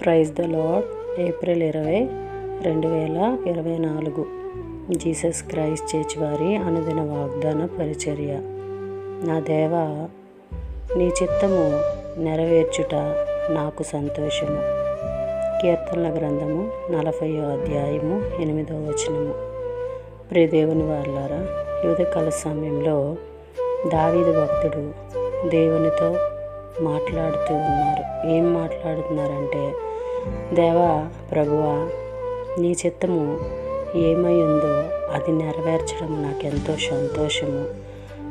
Praise the lord April ఇరవై రెండు వేల ఇరవై నాలుగు. జీసస్ క్రైస్ట్ చర్చ్ వారి అనుదిన వాగ్దాన పరిచర్య. నా దేవ నీ చిత్తము నెరవేర్చుట నాకు సంతోషము. కీర్తనల గ్రంథము నలభైయో అధ్యాయము ఎనిమిదవ వచనము. ప్రియదేవుని వార్లారా యువత కాల సమయంలో దావీదు భక్తుడు దేవునితో మాట్లాడుతూ ఉన్నారు. ఏం మాట్లాడుతున్నారంటే దేవా ప్రభువా నీ చిత్తము ఏమై ఉందో అది నెరవేర్చడం నాకు ఎంతో సంతోషము.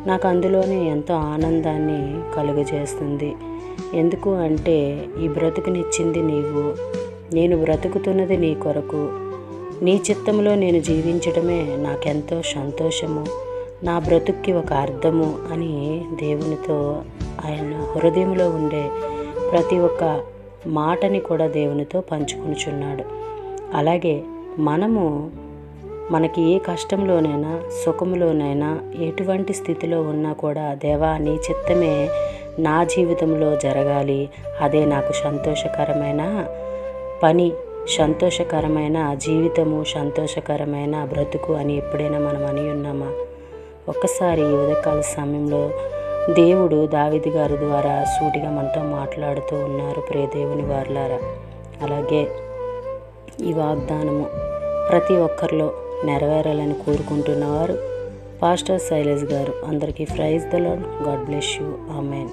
నాకు అందులోనే ఎంతో ఆనందాన్ని కలుగజేస్తుంది. ఎందుకు అంటే ఈ బ్రతుకునిచ్చింది నీవు. నేను బ్రతుకుతున్నది నీ కొరకు. నీ చిత్తంలో నేను జీవించడమే నాకెంతో సంతోషము. నా బ్రతుక్కి ఒక అర్థము అని దేవునితో ఆయన హృదయంలో ఉండే ప్రతి ఒక్క మాటని కూడా దేవునితో పంచుకునిచున్నాడు. అలాగే మనము మనకి ఏ కష్టంలోనైనా సుఖంలోనైనా ఎటువంటి స్థితిలో ఉన్నా కూడా దేవా నీ చిత్తమే నా జీవితంలో జరగాలి. అదే నాకు సంతోషకరమైన పని సంతోషకరమైన జీవితము సంతోషకరమైన బ్రతుకు అని ఎప్పుడైనా మనం అని ఉన్నామా? ఒక్కసారి ఉదయకాల సమయంలో దేవుడు దావిది గారి ద్వారా సూటిగా మనతో మాట్లాడుతూ ఉన్నారు ప్రియదేవుని వారులారా. అలాగే ఈ వాగ్దానము ప్రతి ఒక్కరిలో నెరవేరాలని కోరుకుంటున్నవారు పాస్టర్ శైలేష్ గారు. అందరికీ praise the Lord God bless you. Amen.